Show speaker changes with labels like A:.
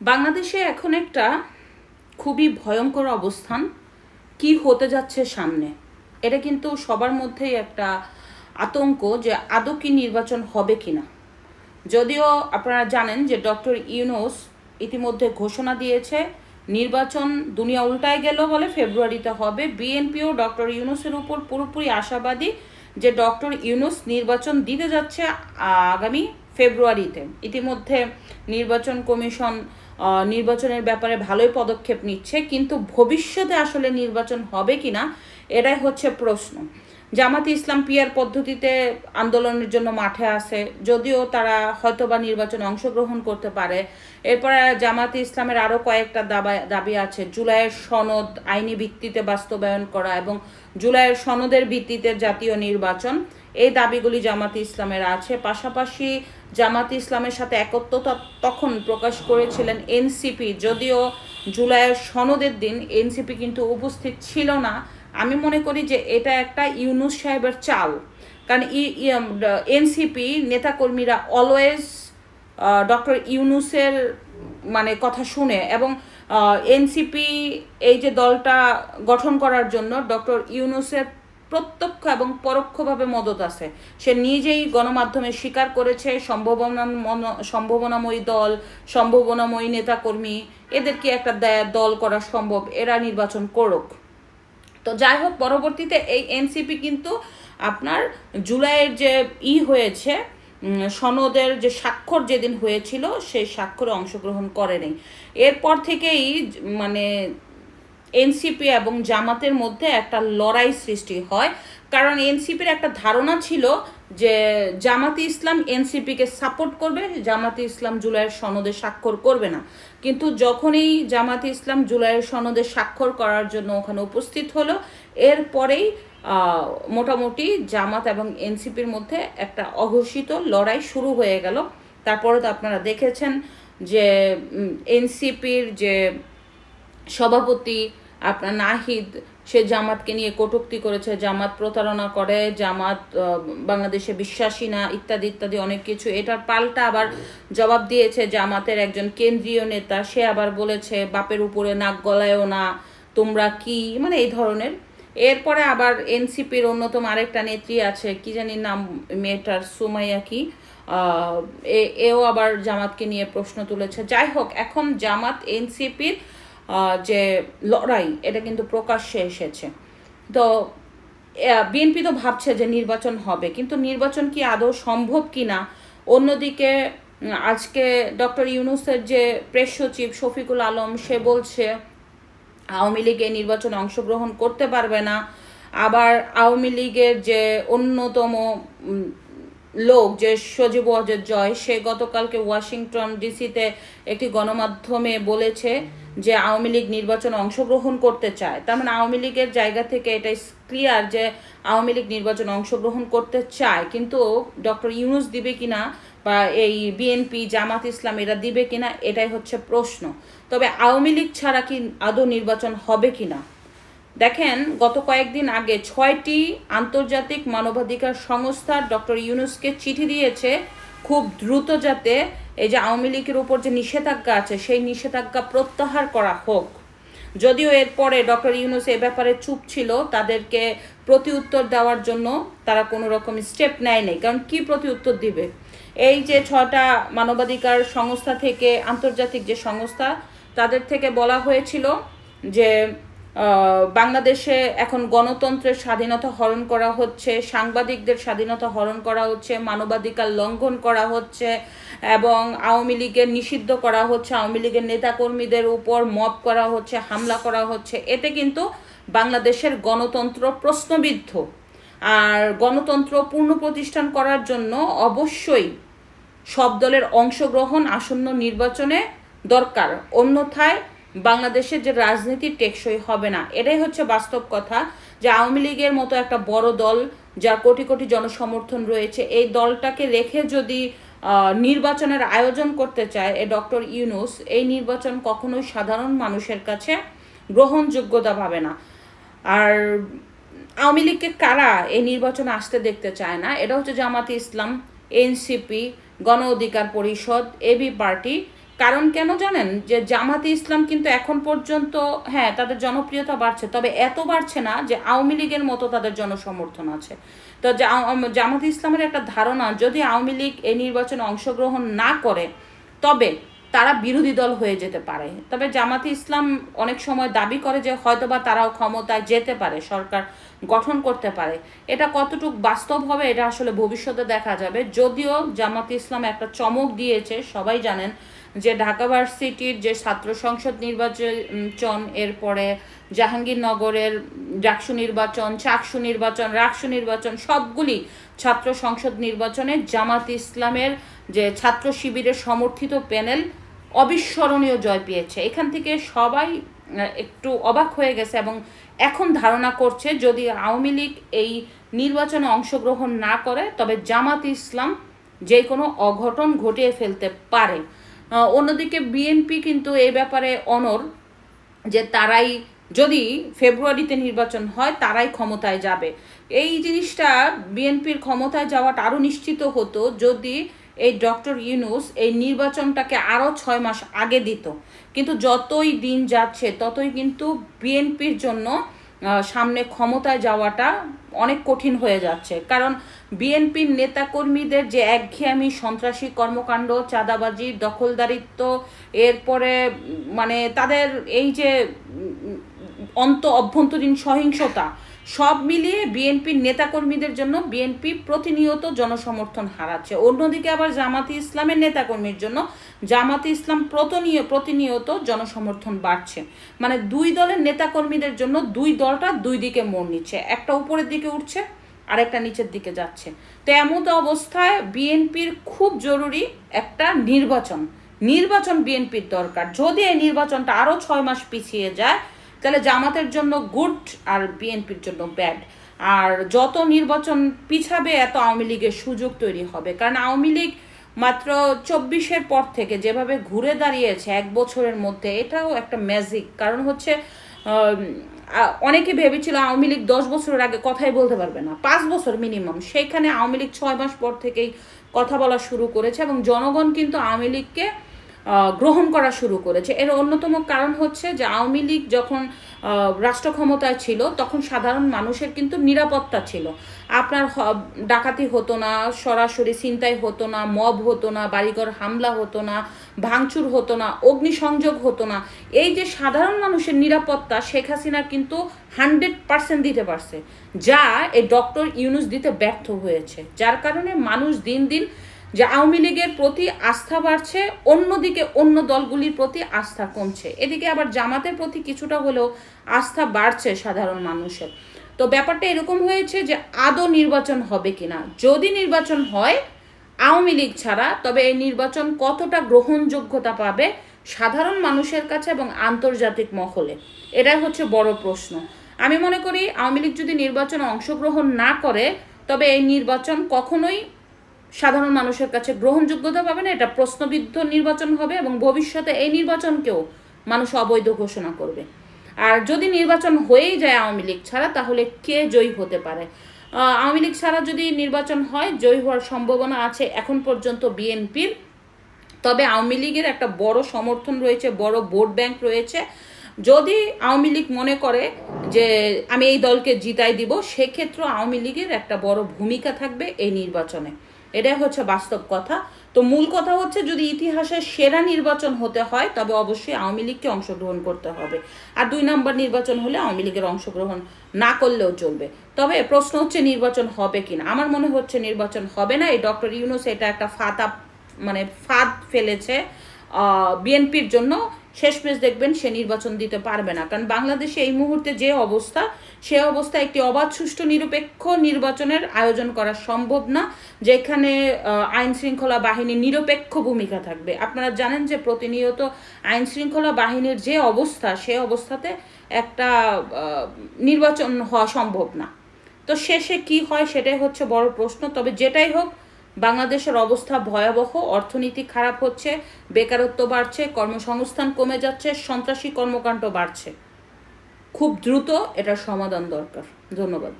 A: বাংলাদেশে এখন একটা খুবই ভয়ঙ্কর অবস্থান। কি হতে যাচ্ছে সামনে? এটা কিন্তু সবার মধ্যেই একটা আতঙ্ক যে আদৌ কি নির্বাচন হবে কি না যদিও আপনারা জানেন যে ডক্টর ইউনুস ইতিমধ্যে ঘোষণা দিয়েছে, নির্বাচন দুনিয়া উল্টায় গেল বলে ফেব্রুয়ারিতে হবে। বিএনপিও ডক্টর ইউনুসের উপর পুরোপুরি আশাবাদী যে ডক্টর ইউনুস নির্বাচন দিতে যাচ্ছে আগামী ফেব্রুয়ারিতে। ইতিমধ্যে নির্বাচন কমিশন নির্বাচনের ব্যাপারে ভালোই পদক্ষেপ নিচ্ছে, কিন্তু ভবিষ্যতে আসলে নির্বাচন হবে কিনা, এটাই হচ্ছে প্রশ্ন। জামাতে ইসলাম পিয়ার পদ্ধতিতে আন্দোলনের জন্য মাঠে আছে, যদিও তারা হয়তোবা নির্বাচনে অংশগ্রহণ করতে পারে। এরপরে জামাতে ইসলামের আরও কয়েকটা দাবা, দাবি আছে, জুলাইয়ের সনদ আইনি ভিত্তিতে বাস্তবায়ন করা এবং জুলাইয়ের সনদের ভিত্তিতে জাতীয় নির্বাচন। এই দাবিগুলি জামাতে ইসলামের আছে। পাশাপাশি জামাতে ইসলামের সাথে একত্রতা তখন প্রকাশ করেছিলেন এনসিপি। যদিও জুলাইয়ের সনদের দিন এনসিপি কিন্তু উপস্থিত ছিল না। আমি মনে করি যে এটা একটা ইউনুস সাহেবের চাল। কারণ এনসিপি নেতাকর্মীরা অলওয়েজ ডক্টর ইউনুসের মানে কথা শুনে এবং এনসিপি এই যে দলটা গঠন করার জন্য ডক্টর ইউনুসের প্রত্যক্ষ এবং পরোক্ষভাবে মদত আছে। সে নিজেই গণমাধ্যমে স্বীকার করেছে, সম্ভাবনা সম্ভাবনাময়ী দল, সম্ভাবনাময়ী নেতাকর্মী, এদেরকে একটা দল করা সম্ভব, এরা নির্বাচন করুক। তো যাই হোক, পরবর্তীতে এই এনসিপি কিন্তু আপনার জুলাইয়ের যে ই হয়েছে সনদের যে স্বাক্ষর যেদিন হয়েছিল, সেই স্বাক্ষরে অংশগ্রহণ করেনি। এরপর থেকেই মানে এনসিপি এবং জামাতের মধ্যে একটা লড়াই সৃষ্টি হয়। কারণ এনসিপির একটা ধারণা ছিল যে জামাতে ইসলাম এনসিপিকে সাপোর্ট করবে, জামাতে ইসলাম জুলাইয়ের সনদে স্বাক্ষর করবে না। কিন্তু যখনই জামাতে ইসলাম জুলাইয়ের সনদে স্বাক্ষর করার জন্য ওখানে উপস্থিত হলো, এরপরেই মোটামুটি জামাত এবং এনসিপির মধ্যে একটা অঘোষিত লড়াই শুরু হয়ে গেল। তারপরে তো আপনারা দেখেছেন যে এনসিপির যে সভাপতি আপনার নাহিদ, সে জামাতকে নিয়ে কটুক্তি করেছে, জামাত প্রতারণা করে, জামাত বাংলাদেশে বিশ্বাসী না, ইত্যাদি ইত্যাদি অনেক কিছু। এটার পাল্টা আবার জবাব দিয়েছে জামাতের একজন কেন্দ্রীয় নেতা। সে আবার বলেছে, বাপের উপরে নাক গলায়ও না, তোমরা কি? মানে এই ধরনের। এরপরে আবার এনসিপির অন্যতম আরেকটা নেত্রী আছে, কি জানি নাম, মেয়েটার সুমাইয়া কি এও আবার জামাতকে নিয়ে প্রশ্ন তুলেছে। যাই হোক, এখন জামাত এনসিপির যে লড়াই, এটা কিন্তু প্রকাশ্যে এসেছে। তো বিএনপি তো ভাবছে যে নির্বাচন হবে, কিন্তু নির্বাচন কি আদৌ সম্ভব কি না অন্যদিকে, আজকে ডক্টর ইউনুসের যে প্রেস সচিব শফিকুল আলম, সে বলছে, আওয়ামী লীগ এই নির্বাচনে অংশগ্রহণ করতে পারবে না। আবার আওয়ামী লীগের যে অন্যতম লোক যে সজীব ওয়াজেদ জয়, সে গতকালকে ওয়াশিংটন ডিসিতে একটি গণমাধ্যমে বলেছে যে আওয়ামী লীগ নির্বাচনে অংশগ্রহণ করতে চায়। তার মানে আওয়ামী লীগের জায়গা থেকে এটা ক্লিয়ার যে আওয়ামী লীগ নির্বাচনে অংশগ্রহণ করতে চায়। কিন্তু ডক্টর ইউনুস দিবে কিনা বা এই বিএনপি, জামাত ইসলাম এরা দিবে কিনা, এটাই হচ্ছে প্রশ্ন। তবে আওয়ামী লীগ ছাড়া কি আদৌ নির্বাচন হবে কিনা? দেখেন, গত কয়েকদিন আগে ছয়টি আন্তর্জাতিক মানবাধিকার সংস্থা ডক্টর ইউনুসকে চিঠি দিয়েছে খুব দ্রুত যাতে এই যে আওয়ামী লীগের উপর যে নিষেধাজ্ঞা আছে, সেই নিষেধাজ্ঞা প্রত্যাহার করা হোক। যদিও এরপরে ডক্টর ইউনুস এ ব্যাপারে চুপ ছিল, তাদেরকে প্রতি উত্তর দেওয়ার জন্য তারা কোনো রকম স্টেপ নেয় নাই। কারণ কি প্রতি উত্তর দিবে? এই যে ছটা মানবাধিকার সংস্থা থেকে, আন্তর্জাতিক যে সংস্থা, তাদের থেকে বলা হয়েছিল যে বাংলাদেশে এখন গণতন্ত্রের স্বাধীনতা হরণ করা হচ্ছে, সাংবাদিকদের স্বাধীনতা হরণ করা হচ্ছে, মানবাধিকার লঙ্ঘন করা হচ্ছে, এবং আওয়ামী লীগের নিষিদ্ধ করা হচ্ছে, আওয়ামী লীগের নেতাকর্মীদের উপর মব করা হচ্ছে, হামলা করা হচ্ছে। এতে কিন্তু বাংলাদেশের গণতন্ত্র প্রশ্নবিদ্ধ। আর গণতন্ত্র পূর্ণ প্রতিষ্ঠান করার জন্য অবশ্যই সব দলের অংশগ্রহণ আসন্ন নির্বাচনে দরকার। অন্যথায় বাংলাদেশের যে রাজনীতি টেকসই হবে না। এটাই হচ্ছে বাস্তব কথা যে আওয়ামী লীগের মতো একটা বড় দল যার কোটি কোটি জনসমর্থন রয়েছে, এই দলটাকে রেখে যদি নির্বাচনের আয়োজন করতে চায় এ ডক্টর ইউনুস, এই নির্বাচন কখনোই সাধারণ মানুষের কাছে গ্রহণযোগ্যতা পাবে না। আর আওয়ামী লীগকে কারা এই নির্বাচনে আসতে দেখতে চায় না? এটা হচ্ছে জামাতে ইসলাম, এনসিপি, গণ অধিকার পরিষদ এবি পার্টি কারণ কেন জানেন? যে জামাতে ইসলাম কিন্তু এখন পর্যন্ত হ্যাঁ তাদের জনপ্রিয়তা বাড়ছে, তবে এত বাড়ছে না যে আওয়ামী লীগের মতো তাদের জনসমর্থন আছে। তো জামাতে ইসলামের একটা ধারণা, যদি আওয়ামী লীগ এই নির্বাচনে অংশগ্রহণ না করে, তবে তারা বিরোধী দল হয়ে যেতে পারে। তবে জামাতে ইসলাম অনেক সময় দাবি করে যে হয়তোবা তারাও ক্ষমতায় যেতে পারে, সরকার গঠন করতে পারে। এটা কতটুকু বাস্তব হবে, এটা আসলে ভবিষ্যতে দেখা যাবে। যদিও জামাতে ইসলাম একটা চমক দিয়েছে, সবাই জানেন যে ঢাকা ভার্সিটির যে ছাত্র সংসদ নির্বাচন এরপরে জাহাঙ্গীরনগরের ডাকসু নির্বাচন, চাকসু নির্বাচন, রাকসু নির্বাচন, সবগুলি ছাত্র সংসদ নির্বাচনে জামাত ইসলামের যে ছাত্র শিবিরের সমর্থিত প্যানেল অবিস্মরণীয় জয় পেয়েছে। এখান থেকে সবাই একটু অবাক হয়ে গেছে এবং এখন ধারণা করছে যদি আওয়ামী লীগ এই নির্বাচনে অংশগ্রহণ না করে, তবে জামাত ইসলাম যে কোনো অঘটন ঘটিয়ে ফেলতে পারে। অন্যদিকে বিএনপি কিন্তু এই ব্যাপারে অনর যে তারাই যদি ফেব্রুয়ারিতে নির্বাচন হয়, তারাই ক্ষমতায় যাবে। এই জিনিসটা বিএনপির ক্ষমতায় যাওয়াটা আরও নিশ্চিত হতো যদি এই ডক্টর ইউনুস এই নির্বাচনটাকে আরও ছয় মাস আগে দিত। কিন্তু যতই দিন যাচ্ছে, ততই কিন্তু বিএনপির জন্য সামনে ক্ষমতায় যাওয়াটা অনেক কঠিন হয়ে যাচ্ছে। কারণ বিএনপির নেতাকর্মীদের যে একঘেয়ামি, সন্ত্রাসী কর্মকাণ্ড, চাঁদাবাজি, দখলদারিত্ব, এরপরে মানে তাদের এই যে অন্ত, অভ্যন্তরীণ সহিংসতা সব মিলিয়ে বিএনপির নেতাকর্মীদের জন্য বিএনপি প্রতিনিয়ত জনসমর্থন হারাচ্ছে। অন্যদিকে আবার জামাতি ইসলামের নেতাকর্মীর জন্য জামাতি ইসলাম প্রতিনিয়, প্রতিনিয়ত জনসমর্থন বাড়ছে। মানে দুই দলের নেতাকর্মীদের জন্য দুই দলটা দুই দিকে মোড় নিচ্ছে। একটা উপরের দিকে উঠছে, আরেকটা নিচের দিকে যাচ্ছে। তো এমত অবস্থায় বিএনপির খুব জরুরি একটা নির্বাচন। নির্বাচন বিএনপির দরকার। যদি এই নির্বাচনটা আরও ছয় মাস পিছিয়ে যায় তাহলে জামাতের জন্য গুড আর বিএনপির জন্য ব্যাড। আর যত নির্বাচন পিছাবে, এত আওয়ামী লীগের সুযোগ তৈরি হবে। কারণ আওয়ামী লীগ মাত্র চব্বিশের পর থেকে যেভাবে ঘুরে দাঁড়িয়েছে এক বছরের মধ্যে, এটাও একটা ম্যাজিক কারণ হচ্ছে অনেকে ভেবেছিল আওয়ামী লীগ দশ বছরের আগে কথাই বলতে পারবে না। পাঁচ বছর মিনিমাম সেইখানে আওয়ামী লীগ ছয় মাস পর থেকেই কথা বলা শুরু করেছে এবং জনগণ কিন্তু আওয়ামী লীগকে গ্রহণ করা শুরু করেছে। এর অন্যতম কারণ হচ্ছে যে আওয়ামী লীগ যখন রাষ্ট্র ক্ষমতায় ছিল, তখন সাধারণ মানুষের কিন্তু নিরাপত্তা ছিল। আপনার ডাকাতি হতো না, সরাসরি ছিনতাই হতো না, মব হতো না, বাড়িঘর হামলা হতো না, ভাঙচুর হতো না, অগ্নিসংযোগ হতো না। এই যে সাধারণ মানুষের নিরাপত্তা, শেখ হাসিনা কিন্তু হান্ড্রেড পার্সেন্ট দিতে পারছে। যা এই ডক্টর ইউনুস দিতে ব্যর্থ হয়েছে। যার কারণে মানুষ দিন দিন যে আওয়ামী লীগের প্রতি আস্থা বাড়ছে, অন্যদিকে অন্য দলগুলির প্রতি আস্থা কমছে। এদিকে আবার জামাতের প্রতি কিছুটা হলেও আস্থা বাড়ছে সাধারণ মানুষের। তো ব্যাপারটা এরকম হয়েছে যে আদৌ নির্বাচন হবে কিনা। যদি নির্বাচন হয়, আওয়ামী লীগ ছাড়া, তবে এই নির্বাচন কতটা গ্রহণযোগ্যতা পাবে সাধারণ মানুষের কাছে এবং আন্তর্জাতিক মহলে? এটাই হচ্ছে বড় প্রশ্ন। আমি মনে করি, আওয়ামী লীগ যদি নির্বাচনে অংশগ্রহণ না করে, তবে এই নির্বাচন কখনোই সাধারণ মানুষের কাছে গ্রহণযোগ্যতা পাবে না, এটা প্রশ্নবিদ্ধ নির্বাচন হবে এবং ভবিষ্যতে এই নির্বাচনকেও মানুষ অবৈধ ঘোষণা করবে। আর যদি নির্বাচন হয়েই যায় আওয়ামী লীগ ছাড়া, তাহলে কে জয়ী হতে পারে? আওয়ামী লীগ ছাড়া যদি নির্বাচন হয়, জয়ী হওয়ার সম্ভাবনা আছে এখন পর্যন্ত বিএনপির। তবে আওয়ামী লীগের একটা বড় সমর্থন রয়েছে, বড় ভোট ব্যাংক রয়েছে। যদি আওয়ামী লীগ মনে করে যে আমি এই দলকে জিতাই দিব সেক্ষেত্রে আওয়ামী লীগের একটা বড় ভূমিকা থাকবে এই নির্বাচনে। এটাই হচ্ছে বাস্তব কথা। তো মূল কথা হচ্ছে যদি ইতিহাসের সেরা নির্বাচন হতে হয়, তবে অবশ্যই আওয়ামী লীগকে অংশগ্রহণ করতে হবে। আর দুই নম্বর নির্বাচন হলে আওয়ামী লীগের অংশগ্রহণ না করলেও চলবে। তবে প্রশ্ন হচ্ছে নির্বাচন হবে কিনা? আমার মনে হচ্ছে নির্বাচন হবে না। এই ডক্টর ইউনুস এটা একটা ফাতা মানে ফাঁদ ফেলেছে। বিএনপির জন্য শেষমেশ দেখবেন সে নির্বাচন দিতে পারবে না। কারণ বাংলাদেশে এই মুহূর্তে যে অবস্থা, সে অবস্থা একটি অবাধ, সুষ্ঠু, নিরপেক্ষ নির্বাচনের আয়োজন করা সম্ভব না, যেখানে আইন শৃঙ্খলা বাহিনী নিরপেক্ষ ভূমিকা থাকবে। আপনারা জানেন যে প্রতিনিয়ত আইন শৃঙ্খলা বাহিনীর যে অবস্থা, সে অবস্থাতে একটা নির্বাচন হওয়া সম্ভব না। তো শেষে কি হয় সেটাই হচ্ছে বড় প্রশ্ন। তবে যেটাই হোক বাংলাদেশের অবস্থা ভয়াবহ, অর্থনীতি খারাপ হচ্ছে, বেকারত্ব বাড়ছে, কর্মসংস্থান কমে যাচ্ছে, সন্ত্রাসী কর্মকাণ্ড বাড়ছে। খুব দ্রুত এটার সমাধান দরকার। ধন্যবাদ।